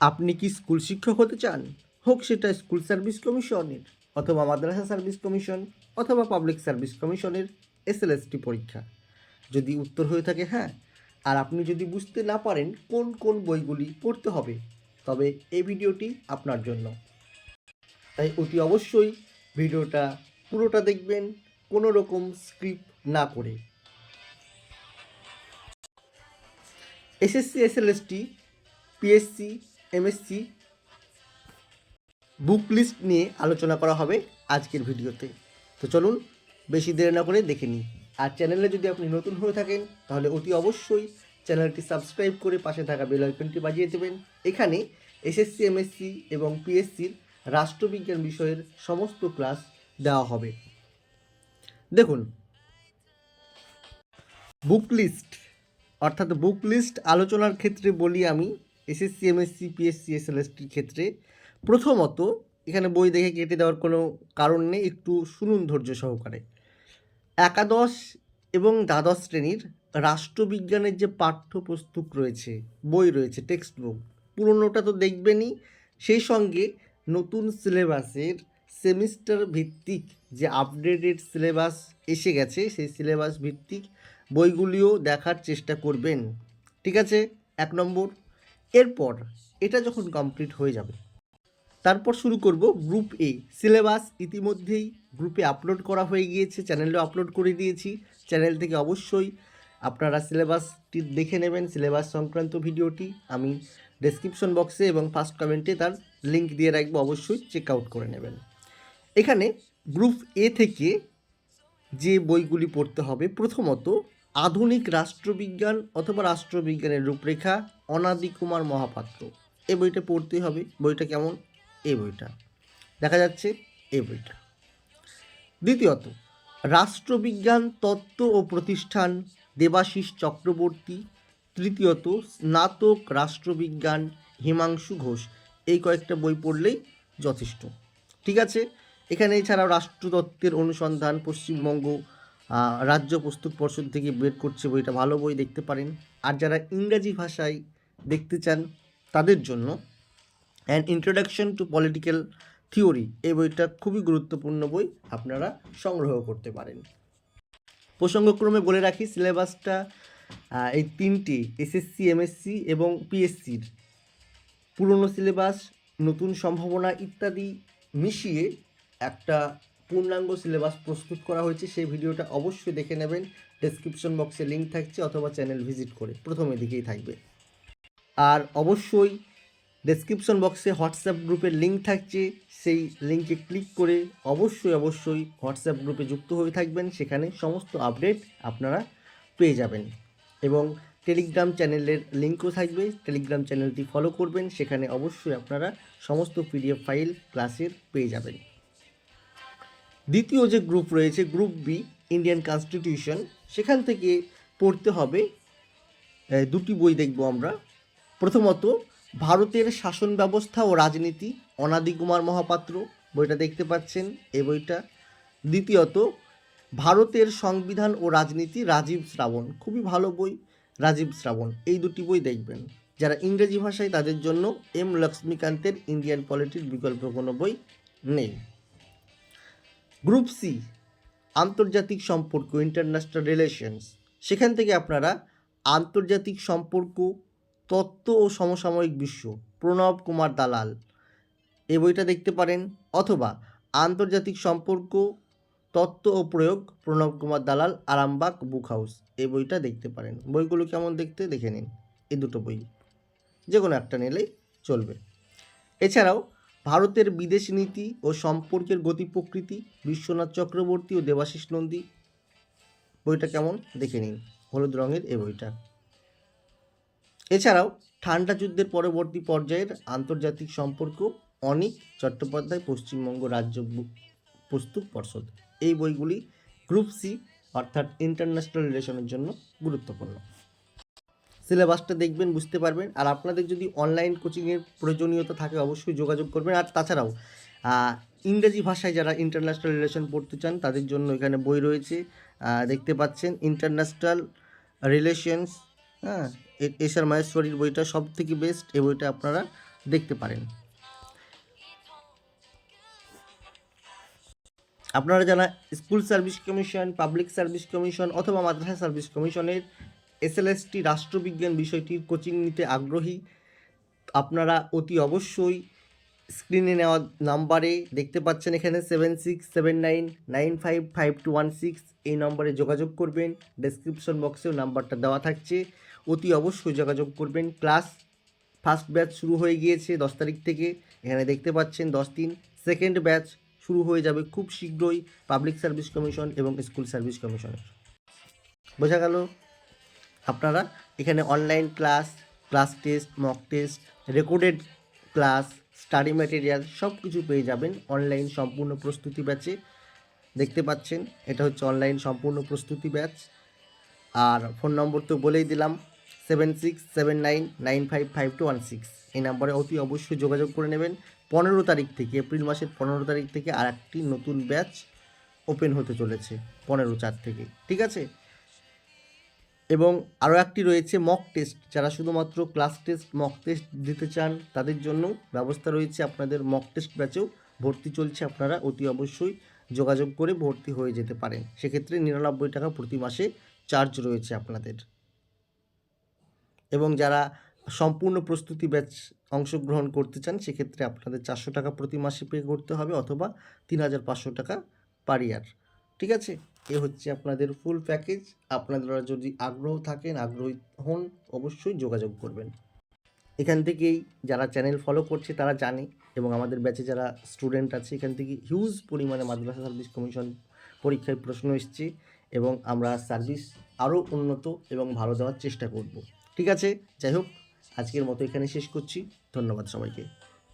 আপনি কি স্কুল শিক্ষক হতে চান? হোক সেটা স্কুল সার্ভিস কমিশনের অথবা মাদ্রাসা সার্ভিস কমিশন অথবা পাবলিক সার্ভিস কমিশনের এসএলএসটি পরীক্ষা। যদি উত্তর হয়ে থাকে হ্যাঁ। আর আপনি যদি বুঝতে না পারেন কোন কোন বইগুলি পড়তে হবে, তবে এই ভিডিওটি আপনার জন্য। তাই অতি অবশ্যই ভিডিওটা পুরোটা দেখবেন, কোনো রকম স্ক্রিপ্ট না করে। SSC S L SLST, PSC MSC book list নিয়ে আলোচনা করা হবে আজকের ভিডিওতে। তো চলুন, বেশি দেরি না করে দেখে নিই। আর চ্যানেলে যদি আপনি নতুন হয়ে থাকেন, তাহলে অতি অবশ্যই চ্যানেলটি সাবস্ক্রাইব করে পাশে থাকা বেল আইকনটি বাজিয়ে দেবেন। এখানে এসএসসি এমএসসি এবং পিএসসির রাষ্ট্রবিজ্ঞান বিষয়ের সমস্ত ক্লাস দেওয়া হবে। দেখুন বুক লিস্ট অর্থাৎ বুক লিস্ট আলোচনার ক্ষেত্রে বলি আমি এসএসসি এমএসসি পিএসসি এসএলএসটির ক্ষেত্রে প্রথমত এখানে বই দেখে কেটে দেওয়ার কোনো কারণ নেই, একটু শুনুন ধৈর্য সহকারে। একাদশ এবং দ্বাদশ শ্রেণির রাষ্ট্রবিজ্ঞানের যে পাঠ্যপুস্তক রয়েছে, বই রয়েছে টেক্সট বুক পুরনোটা তো দেখবেনই, সেই সঙ্গে নতুন সিলেবাসের সেমিস্টার ভিত্তিক যে আপডেটেড সিলেবাস এসে গেছে, সেই সিলেবাস ভিত্তিক বইগুলিও দেখার চেষ্টা করবেন। ঠিক আছে? এক নম্বর। এরপর এটা যখন কমপ্লিট হয়ে যাবে, তারপর শুরু করব গ্রুপ এ সিলেবাস ইতিমধ্যেই গ্রুপে আপলোড করা হয়ে গিয়েছে চ্যানেলেও আপলোড করে দিয়েছি। চ্যানেল থেকে অবশ্যই আপনারা সিলেবাসটি দেখে নেবেন সিলেবাস সংক্রান্ত ভিডিওটি। আমি ডেসক্রিপশন বক্সে এবং ফার্স্ট কমেন্টে তার লিংক দিয়ে রাখব, অবশ্যই চেক আউট করে নেবেন। এখানে গ্রুপ এ থেকে যে বইগুলি পড়তে হবে, প্রথমত আধুনিক রাষ্ট্রবিজ্ঞান অথবা রাষ্ট্রবিজ্ঞানের রূপরেখা অনাদি কুমার মহাপাত্র। এই বইটা পড়তে হবে। বইটা কেমন? এই বইটা। দেখা যাচ্ছে এই বইটা। দ্বিতীয়ত, রাষ্ট্রবিজ্ঞান, তত্ত্ব ও প্রতিষ্ঠান, দেবাশিস চক্রবর্তী। তৃতীয়ত, স্নাতক রাষ্ট্রবিজ্ঞান, হিমাংশু ঘোষ। এই কয়েকটা বই পড়লেই যথেষ্ট। ঠিক আছে? এখানে এছাড়াও রাষ্ট্রতত্ত্বের অনুসন্ধান, পশ্চিমবঙ্গ রাজ্য পুস্তক পর্ষদ থেকে বের করছে বইটা। ভালো বই দেখতে পারেন। আর যারা ইংরাজি ভাষায় দেখতে চান তাদের জন্য। And introduction to political theory এই বইটা খুবই গুরুত্বপূর্ণ বই, আপনারা সংগ্রহ করতে পারেন। প্রসঙ্গক্রমে বলে রাখি, সিলেবাসটা এই তিনটি এসএসসি এমএসসি এবং পিএসসির পুরনো সিলেবাস, নতুন সম্ভাবনা ইত্যাদি মিশিয়ে একটা পূর্ণাঙ্গ সিলেবাস প্রস্তুত করা হয়েছে। সেই ভিডিওটা অবশ্যই দেখে নেবেন। ডেসক্রিপশন বক্সে লিঙ্ক থাকছে অথবা চ্যানেল ভিজিট করে। প্রথমে দিকেই থাকবে। আর অবশ্যই ডেসক্রিপশন বক্সে হোয়াটসঅ্যাপ গ্রুপের লিঙ্ক থাকছে। সেই লিঙ্কে ক্লিক করে অবশ্যই অবশ্যই হোয়াটসঅ্যাপ গ্রুপে যুক্ত হয়ে থাকবেন। সেখানে সমস্ত আপডেট আপনারা পেয়ে যাবেন। এবং টেলিগ্রাম চ্যানেলের লিঙ্কও থাকবে। টেলিগ্রাম চ্যানেলটি ফলো করবেন। সেখানে অবশ্যই আপনারা সমস্ত পিডিএফ ফাইল ক্লাসের পেয়ে যাবেন। দ্বিতীয় যে গ্রুপ রয়েছে গ্রুপ বি ইন্ডিয়ান কনস্টিটিউশন সেখান থেকে পড়তে হবে দুটি বই দেখব আমরা। প্রথমত, ভারতের শাসন ব্যবস্থা ও রাজনীতি, অনাদি কুমার মহাপাত্র, বইটা দেখতে পাচ্ছেন এই বইটা। দ্বিতীয়ত, ভারতের সংবিধান ও রাজনীতি, রাজীব শ্রাবণ, খুবই ভালো বই, রাজীব শ্রাবণ, এই দুটি বই দেখবেন। যারা ইংরেজি ভাষায়, তাদের জন্য এম লক্ষ্মীকান্তের ইন্ডিয়ান পলিটির বিকল্প কোনো বই নেই। গ্রুপ সি, আন্তর্জাতিক সম্পর্ক, ইন্টারন্যাশনাল রিলেশনস। সেখান থেকে আপনারা আন্তর্জাতিক সম্পর্ক তত্ত্ব ও সমসাময়িক বিশ্ব, প্রণব কুমার দালাল। এ বইটা দেখতে পারেন অথবা আন্তর্জাতিক সম্পর্ক, তত্ত্ব ও প্রয়োগ, প্রণব কুমার দালাল, আরামবাগ বুক হাউস। এই বইটা দেখতে পারেন। বইগুলো কেমন দেখতে দেখে নিন। এই দুটো বই। যে কোনো একটা নিলেই চলবে। এছাড়াও ভারতের বিদেশ নীতি ও সম্পর্কের গতি প্রকৃতি, বিশ্বনাথ চক্রবর্তী ও দেবাশিস নন্দী। বইটা কেমন? দেখে নিন। হলুদ রঙের এই বইটা। এছাড়াও, ঠান্ডা যুদ্ধের পরবর্তী পর্যায়ের আন্তর্জাতিক সম্পর্ক অনিক চট্টোপাধ্যায় পশ্চিমবঙ্গ রাজ্য পুস্তক পর্ষদ। এই বইগুলি গ্রুপ সি অর্থাৎ ইন্টারন্যাশনাল রিলেশনের জন্য গুরুত্বপূর্ণ। সিলেবাসটা দেখবেন, বুঝতে পারবেন। আর আপনাদের যদি অনলাইন কোচিংয়ের প্রয়োজনীয়তা থাকে, অবশ্যই যোগাযোগ করবেন। আর তাছাড়াও ইংরেজি ভাষায় যারা ইন্টারন্যাশনাল রিলেশন পড়তে চান, তাদের জন্য এখানে বই রয়েছে। দেখতে পাচ্ছেন, ইন্টারন্যাশনাল রিলেশনস হ্যাঁ এ- এস আর মাহেশ্বরীর বইটা সব থেকে বেস্ট এই বইটা আপনারা দেখতে পারেন। আপনারা যারা school service commission public service commission অথবা মাদ্রাসা সার্ভিস কমিশনের এসএলএসটি রাষ্ট্রবিজ্ঞান বিষয়টির কোচিং নিতে আগ্রহী, আপনারা অতি অবশ্যই স্ক্রিনে নেওয়া নাম্বারে দেখতে পাচ্ছেন এখানে seven six seven nine nine five five two one six এই নম্বরে যোগাযোগ করবেন। ডেসক্রিপশন বক্সেও নাম্বারটা দেওয়া থাকছে। অতি অবশ্যই যোগাযোগ করবেন। ক্লাস ফার্স্ট ব্যাচ শুরু হয়ে গিয়েছে দশ তারিখ থেকে। এখানে দেখতে পাচ্ছেন দশ দিন সেকেন্ড ব্যাচ শুরু হয়ে যাবে খুব শীঘ্রই পাবলিক সার্ভিস কমিশন এবং স্কুল সার্ভিস কমিশনের। বোঝা গেল? আপনারা এখানে online class class test, mock test, recorded class, study material সব কিছু পেয়ে যাবেন অনলাইন সম্পূর্ণ প্রস্তুতি ব্যাচে। দেখতে পাচ্ছেন, এটা হচ্ছে অনলাইন সম্পূর্ণ প্রস্তুতি ব্যাচ। আর ফোন নম্বর তো বলেই দিলাম seven six seven nine nine five five two one six এই নাম্বারে অতি অবশ্যই যোগাযোগ করে নেবেন। পনেরো তারিখ থেকে, এপ্রিল মাসের পনেরো তারিখ থেকে আর একটি নতুন ব্যাচ ওপেন হতে চলেছে পনেরো চার থেকে। ঠিক আছে? এবং আরও একটি রয়েছে মক টেস্ট যারা শুধুমাত্র ক্লাস টেস্ট মক টেস্ট দিতে চান, তাদের জন্য ব্যবস্থা রয়েছে আপনাদের মক টেস্ট ব্যাচেও ভর্তি চলছে আপনারা, অতি অবশ্যই যোগাযোগ করে ভর্তি হয়ে যেতে পারেন। সেক্ষেত্রে নিরানব্বই টাকা প্রতি মাসে চার্জ রয়েছে আপনাদের। এবং যারা সম্পূর্ণ প্রস্তুতি ব্যাচ অংশগ্রহণ করতে চান, সেক্ষেত্রে আপনাদের চারশো টাকা প্রতি মাসে পে করতে হবে অথবা তিন হাজার পাঁচশো টাকা পার ইয়ার। ঠিক আছে? এ হচ্ছে আপনাদের ফুল প্যাকেজ আপনারা যদি আগ্রহ থাকেন, আগ্রহী হন, অবশ্যই যোগাযোগ করবেন। এখান থেকেই যারা চ্যানেল ফলো করছে, তারা জানে এবং আমাদের ব্যাচে যারা স্টুডেন্ট আছে, এখান থেকে হিউজ পরিমাণে মাদ্রাসা সার্ভিস কমিশন পরীক্ষায় প্রশ্ন এসছে এবং আমরা সার্ভিস আরও উন্নত এবং ভালো দেওয়ার চেষ্টা করব। ঠিক আছে? যাই হোক আজকের মতো এখানে শেষ করছি। ধন্যবাদ সবাইকে।